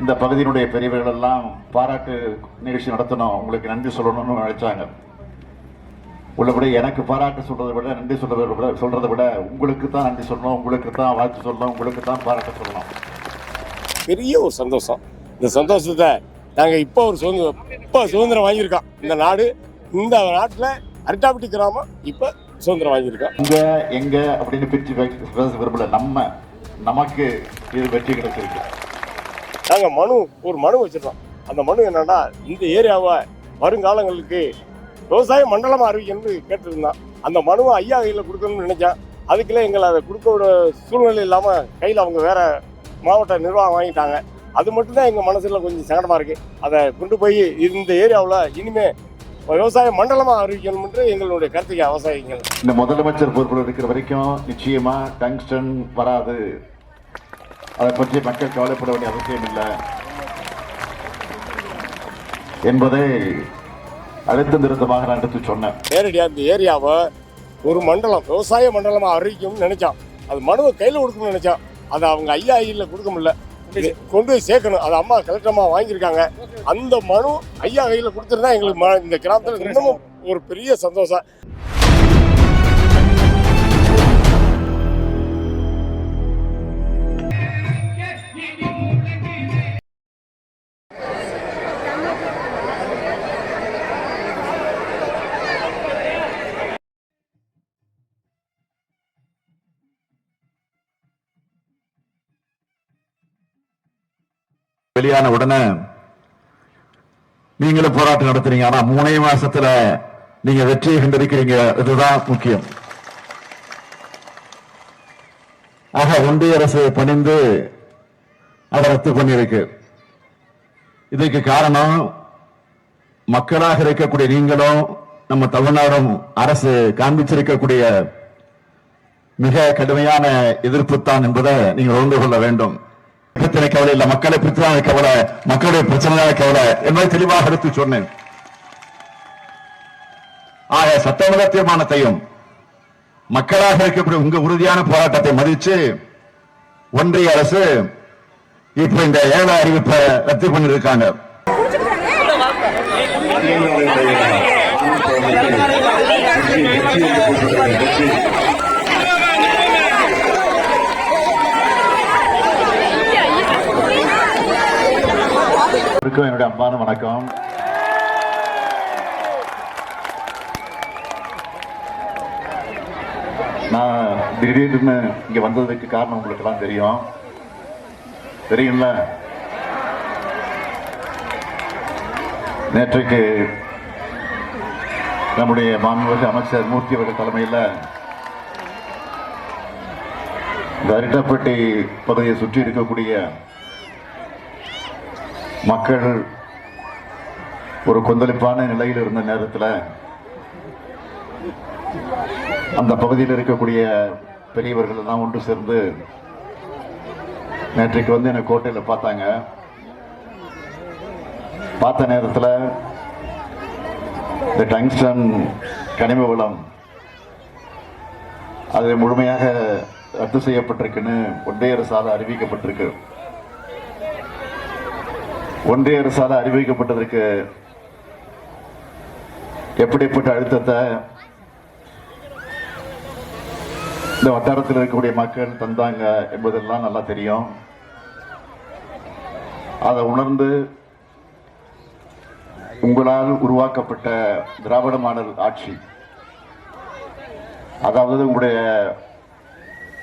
இந்த பகுதியினுடைய பெரியவர்கள் எல்லாம் பாராட்டு நிகழ்ச்சி நடத்தணும். உங்களுக்கு நன்றி சொல்லணும்னு நினைச்சாங்க. உள்ளபடி எனக்கு பாராட்டு சொல்றதை விட நன்றி சொல்றதை விட சொல்றதை விட உங்களுக்கு தான் நன்றி சொல்லணும் உங்களுக்கு தான் வாழ்த்து சொல்லணும் உங்களுக்கு தான் பாராட்டு சொல்லணும். பெரிய ஒரு சந்தோஷம். இந்த சந்தோஷத்தை நாங்கள் இப்போ ஒரு சுதந்திரம் இப்போ சுதந்திரம் வாங்கியிருக்கோம். இந்த நாடு இந்த நாட்டில் அரிட்டாப்பட்டி கிராமம் இப்போ சுதந்திரம் வாங்கியிருக்கோம். இங்க எங்க அப்படின்னு பேச பேச விரும்பல. நம்ம நமக்கு இது வெற்றி கிடைச்சிருக்கு. நாங்கள் மனு ஒரு மனு வச்சிருக்கோம். அந்த மனு என்னன்னா இந்த ஏரியாவை வருங்காலங்களுக்கு விவசாய மண்டலமாக அறிவிக்கணும்னு கேட்டிருந்தான். அந்த மனுவை ஐயா கையில் கொடுக்கணும்னு நினைச்சேன். அதுக்குள்ளே எங்களை அதை கொடுக்க சூழ்நிலை இல்லாமல் கையில் அவங்க வேற மாவட்ட நிர்வாகம் வாங்கிட்டாங்க. அது மட்டும்தான் எங்கள் மனசில் கொஞ்சம் சங்கடமாக இருக்குது அதை கொண்டு போய் இந்த ஏரியாவில் இனிமே விவசாய மண்டலமாக அறிவிக்கணும்ன்று எங்களுடைய கருத்துக்கு விவசாயிகள் இந்த முதலமைச்சர் பொறுப்பில் இருக்கிற வரைக்கும் நிச்சயமாக டங்ஸ்டன் வராது. அதை பற்றி மக்கள் கவலைப்பட வேண்டிய அவசியம் இல்லை. என்பதை அழுத்த திருத்தமாக நான் எடுத்து சொன்னேன். நேரடியாக இந்த ஏரியாவை ஒரு மண்டலம் விவசாய மண்டலமாக அறிவிக்கணும்னு நினைச்சான். அது மனுவை கையில் கொடுக்கணும்னு நினைச்சான். அதை அவங்க ஐயா ஐயில் கொடுக்க முடியல. கொண்டு போய் சேர்க்கணும். அது அம்மா கலெக்டரமாக வாங்கியிருக்காங்க. அந்த மனு ஐயா கையில் கொடுத்துருந்தா எங்களுக்கு ம- இந்த கிராமத்தில் இன்னமும் ஒரு பெரிய சந்தோஷம். வெளியான உடனே நீங்களும் போராட்டம் நடத்துறீங்க. ஆனா மூணே மாசத்துல நீங்க வெற்றியை கண்டிருக்கிறீங்க. இதுதான் முக்கியம். ஆக ஒன்றிய அரசு பணிந்து அதை ரத்து பண்ணியிருக்கு. இதுக்கு காரணம் மக்களாக இருக்கக்கூடிய நீங்களும் நம்ம தமிழ்நாடும் அரசு காண்பிச்சிருக்கக்கூடிய மிக கடுமையான எதிர்ப்பு தான் என்பதை நீங்கள் உணர்ந்து கொள்ள வேண்டும். பிரச்சனை கவலை இல்லை மக்களை பிரச்சனை கவலை மக்களுடைய பிரச்சனை கவலை என்பதை தெளிவாக எடுத்து சொன்னேன். ஆக சட்டமன்ற தீர்மானத்தையும் மக்களாக இருக்கக்கூடிய உங்க உறுதியான போராட்டத்தை மதிச்சு ஒன்றிய அரசு இப்ப இந்த ஏழை அறிவிப்பை ரத்து பண்ணிருக்காங்க Thank அனைவருக்கும் என்னுடைய அன்பான வணக்கம். நான் திடீர்னு இங்க வந்ததுக்கு காரணம் உங்களுக்கு எல்லாம் தெரியும். தெரியும்ல? நேற்றைக்கு நம்முடைய மாண்புமிகு அமைச்சர் மூர்த்தி அவர்கள் தலைமையில் இந்த பகுதியை சுற்றி இருக்கக்கூடிய மக்கள் ஒரு கொந்தளிப்பான நிலையில் இருந்த நேரத்தில் அந்த பகுதியில் இருக்கக்கூடிய பெரியவர்கள் எல்லாம் ஒன்று சேர்ந்து நேற்றைக்கு வந்து என்னை கோட்டையில் பார்த்தாங்க. பார்த்த நேரத்தில் இந்த டங்ஸ்டன் கனிம வளம் அது முழுமையாக ரத்து செய்யப்பட்டிருக்குன்னு ஒன்றிய அரசால் அறிவிக்கப்பட்டிருக்கு. ஒன்றிய அரசால் அறிவிக்கப்பட்டதற்கு எப்படிப்பட்ட அழுத்தத்தை இந்த வட்டாரத்தில் இருக்கக்கூடிய மக்கள் தந்தாங்க என்பதெல்லாம் நல்லா தெரியும். அதை உணர்ந்து உங்களால் உருவாக்கப்பட்ட திராவிட மாடல் ஆட்சி அதாவது உங்களுடைய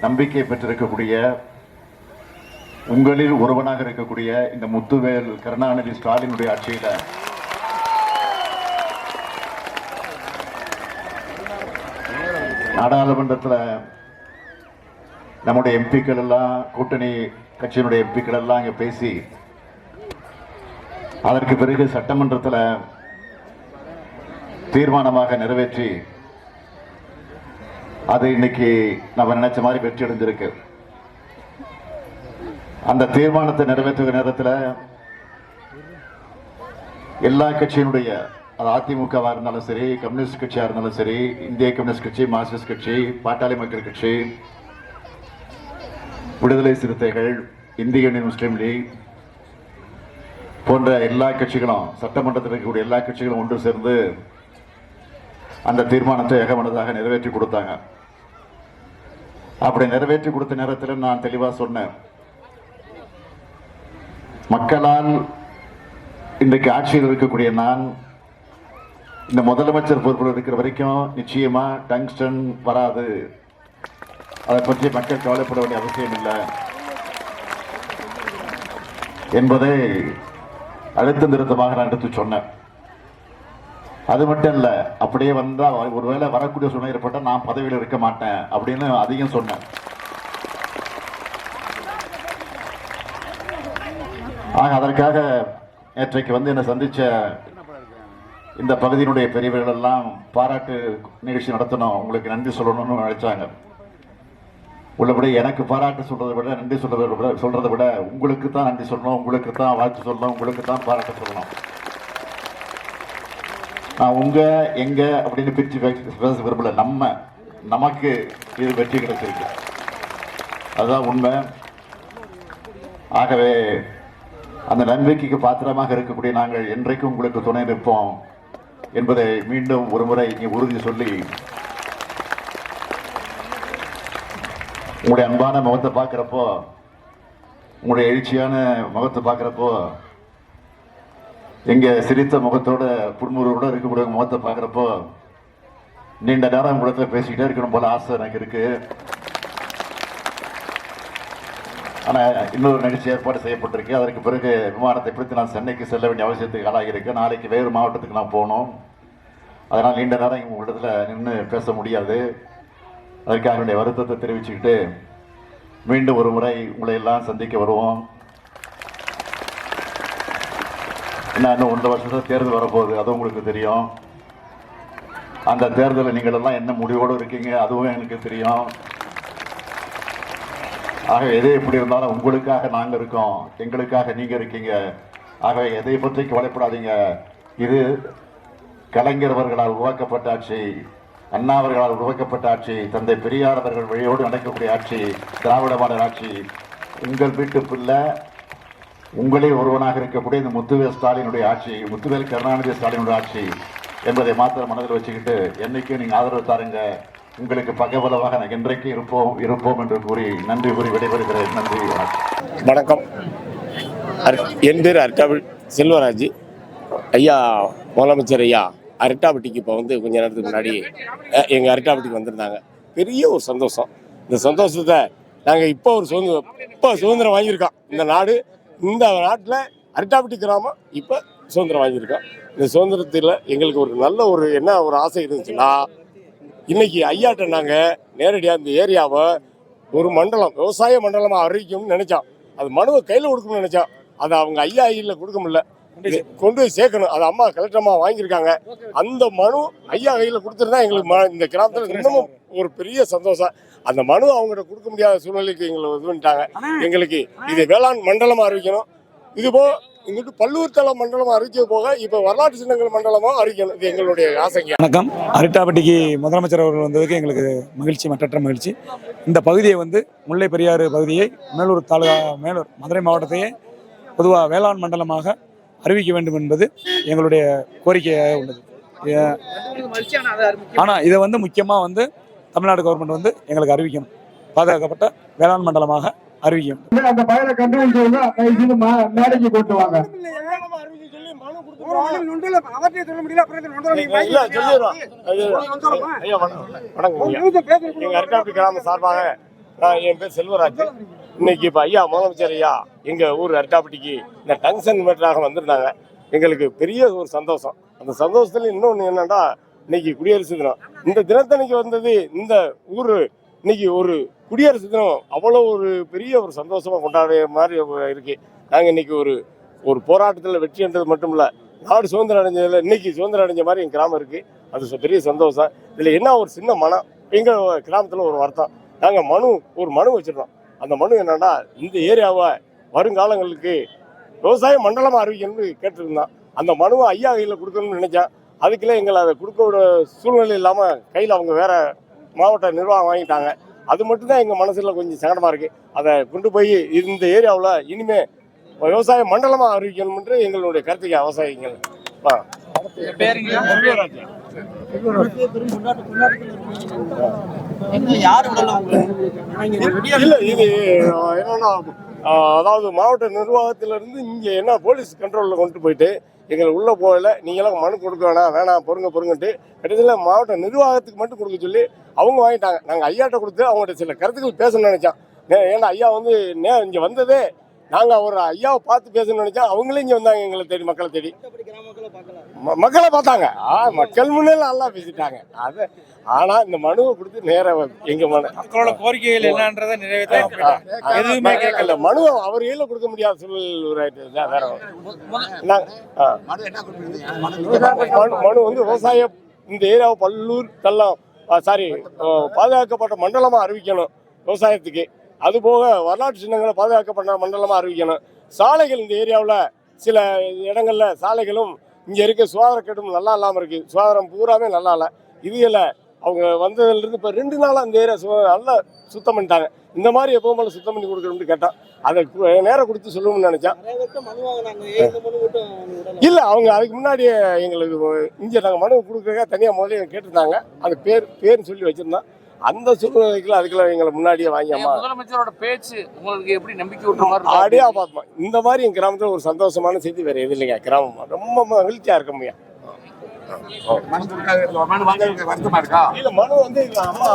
நம்பிக்கை பெற்றிருக்கக்கூடிய உங்களில் ஒருவனாக இருக்கக்கூடிய இந்த முத்துவேல் கருணாநிதி ஸ்டாலினுடைய ஆட்சியில. நாடாளுமன்றத்தில் நம்முடைய எம்பிக்கள் எல்லாம் கூட்டணி கட்சியினுடைய எம்பிக்கள் எல்லாம் இங்கே பேசி அதற்கு பிறகு சட்டமன்றத்தில் தீர்மானமாக நிறைவேற்றி அது இன்னைக்கு நம்ம நினைச்ச மாதிரி வெற்றி அடைஞ்சிருக்கு. அந்த தீர்மானத்தை நிறைவேற்றுகிற நேரத்தில் எல்லா கட்சியினுடைய அது அதிமுகவாக இருந்தாலும் சரி கம்யூனிஸ்ட் கட்சியாக இருந்தாலும் சரி இந்திய கம்யூனிஸ்ட் கட்சி மார்க்சிஸ்ட் கட்சி பாட்டாளி மக்கள் கட்சி விடுதலை சிறுத்தைகள் இந்திய யூனியன் முஸ்லீம் லீக் போன்ற எல்லா கட்சிகளும் சட்டமன்றத்தில் இருக்கக்கூடிய எல்லா கட்சிகளும் ஒன்று சேர்ந்து அந்த தீர்மானத்தை ஏகமனதாக நிறைவேற்றி கொடுத்தாங்க. அப்படி நிறைவேற்றி கொடுத்த நேரத்தில் நான் தெளிவாக சொன்னேன். மக்களால் இன்றைக்கு ஆட்சியில் இருக்கக்கூடிய நான் இந்த முதலமைச்சர் பொறுப்பில் இருக்கிற வரைக்கும் நிச்சயமா டங்ஸ்டன் வராது. அதை பற்றி மக்கள் கவலைப்பட வேண்டிய அவசியம் இல்லை. என்பதை அழுத்தம் திருத்தமாக நான் எடுத்து சொன்னேன். அது மட்டும் இல்லை அப்படியே வந்தால் ஒருவேளை வரக்கூடிய சூழ்நிலை ஏற்பட்டால் நான் பதவியில் இருக்க மாட்டேன் அப்படின்னு அதிகம் சொன்னேன். ஆக அதற்காக நேற்றைக்கு வந்து என்னை சந்திச்ச இந்த பகுதியினுடைய பெரியவர்கள் எல்லாம் பாராட்டு நிகழ்ச்சி நடத்தணும். உங்களுக்கு நன்றி சொல்லணும்னு நினைச்சாங்க. உள்ளபடி எனக்கு பாராட்டு சொல்றதை விட நன்றி சொல்றதை விட சொல்றதை விட உங்களுக்கு தான் நன்றி சொல்லணும். உங்களுக்கு தான் வாழ்த்து சொல்லணும். உங்களுக்கு தான் பாராட்டு சொல்லணும். நான் உங்க எங்க அப்படின்னு பிரிச்சு பேச பேச விரும்பல. நம்ம நமக்கு இது வெற்றி கிடைச்சிருக்கு. அதுதான் உண்மை. ஆகவே அந்த நம்பிக்கைக்கு பாத்திரமாக இருக்கக்கூடிய நாங்கள் என்றைக்கும் உங்களுக்கு துணை நிற்போம் என்பதை மீண்டும் ஒரு முறை இங்கே உறுதி சொல்லி உங்களுடைய அன்பான முகத்தை பார்க்குறப்போ உங்களுடைய எழுச்சியான முகத்தை பார்க்குறப்போ எங்கள் சிரித்த முகத்தோட புன்முறுவோட இருக்கக்கூடிய முகத்தை பார்க்குறப்போ நீண்ட நேரம் உங்களத்தில் பேசிக்கிட்டே இருக்கணும் போல ஆசை எனக்கு இருக்குது ஆனால் இன்னொரு நிகழ்ச்சி ஏற்பாடு செய்யப்பட்டிருக்கு. அதற்கு பிறகு விமானத்தை பிடித்து நான் சென்னைக்கு செல்ல வேண்டிய அவசியத்துக்கு ஆளாகியிருக்கேன் நாளைக்கு வேறு மாவட்டத்துக்கு நான் போகணும். அதனால் நீண்ட நேரம் உங்களிடத்துல நின்று பேச முடியாது. அதற்காக என்னுடைய வருத்தத்தை தெரிவிச்சுக்கிட்டு மீண்டும் ஒரு முறை உங்களை எல்லாம் சந்திக்க வருவோம். என்ன இன்னும் ஒன்றரை வருஷத்தில் தேர்தல் வரப்போகுது. அதுவும் உங்களுக்கு தெரியும். அந்த தேர்தலில் நீங்கள் எல்லாம் என்ன முடிவோடு இருக்கீங்க அதுவும் எனக்கு தெரியும். ஆக எது எப்படி இருந்தாலும் உங்களுக்காக நாங்கள் இருக்கோம். எங்களுக்காக நீங்கள் இருக்கீங்க. ஆக எதை பற்றி கவலைப்படாதீங்க. இது கலைஞர் அவர்களால் உருவாக்கப்பட்ட ஆட்சி அண்ணா அவர்களால் உருவாக்கப்பட்ட ஆட்சி தந்தை பெரியார் அவர்கள் வழியோடு நடக்கக்கூடிய ஆட்சி திராவிட மாடல் ஆட்சி. உங்கள் வீட்டு பிள்ளை உங்களே ஒருவனாக இருக்கக்கூடிய இந்த முத்துவேல் ஸ்டாலினுடைய ஆட்சி முத்துவேல் கருணாநிதி ஸ்டாலினுடைய ஆட்சி என்பதை மாத்திரம் மனதில் வச்சுக்கிட்டு என்னைக்கும் நீங்கள் ஆதரவு தாருங்க. உங்களுக்கு பக்கபலமாக நாங்கள் என்றைக்கு இருப்போம் இருப்போம் என்று கூறி நன்றி கூறி விடைபெறுகிறேன். நன்றி வணக்கம். வணக்கம். என் பேர் அர்ட்டாபி செல்வராஜ். ஐயா முதலமைச்சர் ஐயா அரட்டாப்பட்டிக்கு இப்போ வந்து கொஞ்ச நேரத்துக்கு முன்னாடி எங்கள் அரட்டாப்பட்டிக்கு வந்திருந்தாங்க. பெரிய ஒரு சந்தோஷம். இந்த சந்தோஷத்தை நாங்கள் இப்போ ஒரு சுதந்திரம் இப்போ சுதந்திரம் வாங்கியிருக்கோம். இந்த நாடு இந்த நாட்டில் அரட்டாப்பட்டி கிராமம் இப்போ சுதந்திரம் வாங்கியிருக்கோம். இந்த சுதந்திரத்தில் எங்களுக்கு ஒரு நல்ல ஒரு என்ன ஒரு ஆசை இருந்துச்சுன்னா இன்னைக்கு ஐயாட்ட நாங்கள் நேரடியாக இந்த ஏரியாவை ஒரு மண்டலம் விவசாய மண்டலமாக அறிவிக்கணும்னு நினைச்சோம். அது மனுவை கையில் கொடுக்கணும்னு நினைச்சோம். அதை அவங்க ஐயா ஐயில் கொடுக்க முடியல. கொண்டு போய் சேர்க்கணும். அது அம்மா கலெக்டர்மா வாங்கியிருக்காங்க. அந்த மனு ஐயா கையில் கொடுத்துருந்தா எங்களுக்கு இந்த கிராமத்தில் இன்னமும் ஒரு பெரிய சந்தோஷம். அந்த மனு அவங்ககிட்ட கொடுக்க முடியாத சூழ்நிலைக்கு எங்களை இது பண்ணிட்டாங்க. எங்களுக்கு இது வேளாண் மண்டலமாக அறிவிக்கணும். இது போ இங்கிட்டு பல்லூர் தள மண்டலமாக அறிவிக்க போக இப்போ வரலாற்று சின்னங்கள் மண்டலமும் அறிவிக்கணும் இது எங்களுடைய ஆசைங்க. வணக்கம். அரிட்டாப்பட்டிக்கு முதலமைச்சர் அவர்கள் வந்ததுக்கு எங்களுக்கு மகிழ்ச்சி மற்றற்ற மகிழ்ச்சி. இந்த பகுதியை வந்து முல்லை பெரியாறு பகுதியை மேலூர் தாலுகா மேலூர் மதுரை மாவட்டத்தையே பொதுவாக வேளாண் மண்டலமாக அறிவிக்க வேண்டும் என்பது எங்களுடைய கோரிக்கையாக உள்ளது. ஆனால் இதை வந்து முக்கியமாக வந்து தமிழ்நாடு கவர்மெண்ட் வந்து எங்களுக்கு அறிவிக்கணும். பாதுகாக்கப்பட்ட வேளாண் மண்டலமாக அறிவிக்கணும் அந்த பயிரை கண்டுபிடிச்சவங்க மேடைக்கு கூட்டு வாங்க. கிராம சார்பாக நான் என் பேர் செல்வராஜ். இன்னைக்கு இப்ப ஐயா முதலமைச்சர் ஐயா எங்க ஊர் அருக்காப்பட்டிக்கு இந்த டங்ஷன் மீட்டராக வந்திருந்தாங்க. எங்களுக்கு பெரிய ஒரு சந்தோஷம். அந்த சந்தோஷத்துல இன்னொன்னு என்னன்னா இன்னைக்கு குடியரசு தினம். இந்த தினத்தன்னைக்கு வந்தது இந்த ஊர் இன்னைக்கு ஒரு குடியரசு தினம் அவ்வளோ ஒரு பெரிய ஒரு சந்தோஷமா கொண்டாடுற மாதிரி இருக்கு. நாங்கள் இன்னைக்கு ஒரு ஒரு போராட்டத்தில் வெற்றி என்றது மட்டும் இல்லை நாடு சுதந்திரம் அடைஞ்சதில் இன்னைக்கு சுதந்திரம் அடைஞ்ச மாதிரி என் கிராமம் இருக்கு. அது பெரிய சந்தோஷம். இதில் என்ன ஒரு சின்ன மனம் எங்கள் கிராமத்தில் ஒரு வருத்தம் நாங்கள் மனு ஒரு மனு வச்சுருந்தோம். அந்த மனு என்னன்னா இந்த ஏரியாவை வருங்காலங்களுக்கு விவசாய மண்டலமாக அறிவிக்கணும்னு கேட்டிருந்தோம். அந்த மனுவை ஐயா கையில் கொடுக்கணும்னு நினைச்சேன். அதுக்குள்ளே எங்களை அதை கொடுக்க சூழ்நிலை இல்லாமல் கையில் அவங்க வேற மாவட்ட நிர்வாகம் வாங்கிட்டாங்க. அது மட்டும்தான் எங்க மனசுல கொஞ்சம் சங்கடமா இருக்கு. அதை கொண்டு போய் இந்த ஏரியாவில் இனிமே விவசாய மண்டலமா அறிவிக்கணும் என்று எங்களுடைய கருத்துக்கு விவசாயிகள் ஆ. இல்ல இது என்னன்னா அதாவது மாவட்ட நிர்வாகத்தில இருந்து இங்க என்ன போலீஸ் கண்ட்ரோல்ல கொண்டு போயிட்டு எங்களை உள்ளே போகல. நீங்களாம் மனு கொடுக்க வேணாம் வேணாம் பொறுங்க பொறுங்கன்ட்டு கடைசியில் மாவட்ட நிர்வாகத்துக்கு மட்டும் கொடுக்க சொல்லி அவங்க வாங்கிட்டாங்க. நாங்கள் ஐயாட்ட கொடுத்து அவங்கள்ட்ட சில கருத்துக்கள் பேசணும்னு நினச்சோம். ஏன்னா ஐயா வந்து நே இங்கே வந்ததே நாங்கள் ஒரு ஐயாவை பார்த்து பேசணும்னு நினச்சா அவங்களே இங்கே வந்தாங்க எங்களை தேடி மக்களை தேடி. ம- மக்களை பார்த்தாங்க. ஆ மக்கள் முன்னே நல்லா பேசிட்டாங்க. அது ஆனா இந்த மனுவை கொடுத்து நேரா எங்க மனு மக்களோட கோரிக்கைகள் என்னன்றதை நிறைவேற்ற எதுவுமே கேட்கல. மனு அவர் கையில கொடுக்க முடியாத சூழல். மனு மனு வந்து விவசாய இந்த ஏரியாவை பல்லூர் தள்ளம் சாரி பாதுகாக்கப்பட்ட மண்டலமா அறிவிக்கணும் விவசாயத்துக்கு. அது போக வரலாற்று சின்னங்களை பாதுகாக்கப்பட்ட மண்டலமா அறிவிக்கணும். சாலைகள் இந்த ஏரியாவில் சில இடங்கள்ல சாலைகளும் இங்க இருக்க சுகாதாரக்கேடும் நல்லா இல்லாம இருக்கு. சுகாதாரம் பூராமே நல்லா இல்லை. இது இல்லை. அவங்க வந்ததுல இருந்து இப்ப ரெண்டு நாளா இந்த ஏரியா சு- நல்லா சுத்தம் பண்ணிட்டாங்க. இந்த மாதிரி எப்பவும் போல சுத்தம் பண்ணி கொடுக்கணும்னு கேட்டான் அதை நேரம் கொடுத்து சொல்லுவோம்னு நினைச்சேன். இல்ல அவங்க அதுக்கு முன்னாடியே எங்களுக்கு இங்க நாங்க மனு கொடுக்குறதுக்காக தனியா முதல்ல கேட்டிருந்தாங்க. அந்த பேர் பேர்னு சொல்லி வச்சிருந்தோம் அந்த சூழ்நிலைக்குள்ள அதுக்குள்ள எங்களை முன்னாடியே வாங்கி அம்மா முதலமைச்சரோட பேச்சு உங்களுக்கு எப்படி நம்பிக்கை விட்டுற மாதிரி ஆடியா பார்த்தோம் இந்த மாதிரி என் கிராமத்துல ஒரு சந்தோஷமான செய்தி வேற எது இல்லைங்க. கிராமம் ரொம்ப மகிழ்ச்சியா இருக்க? முடியும் மனு வந்து அம்மா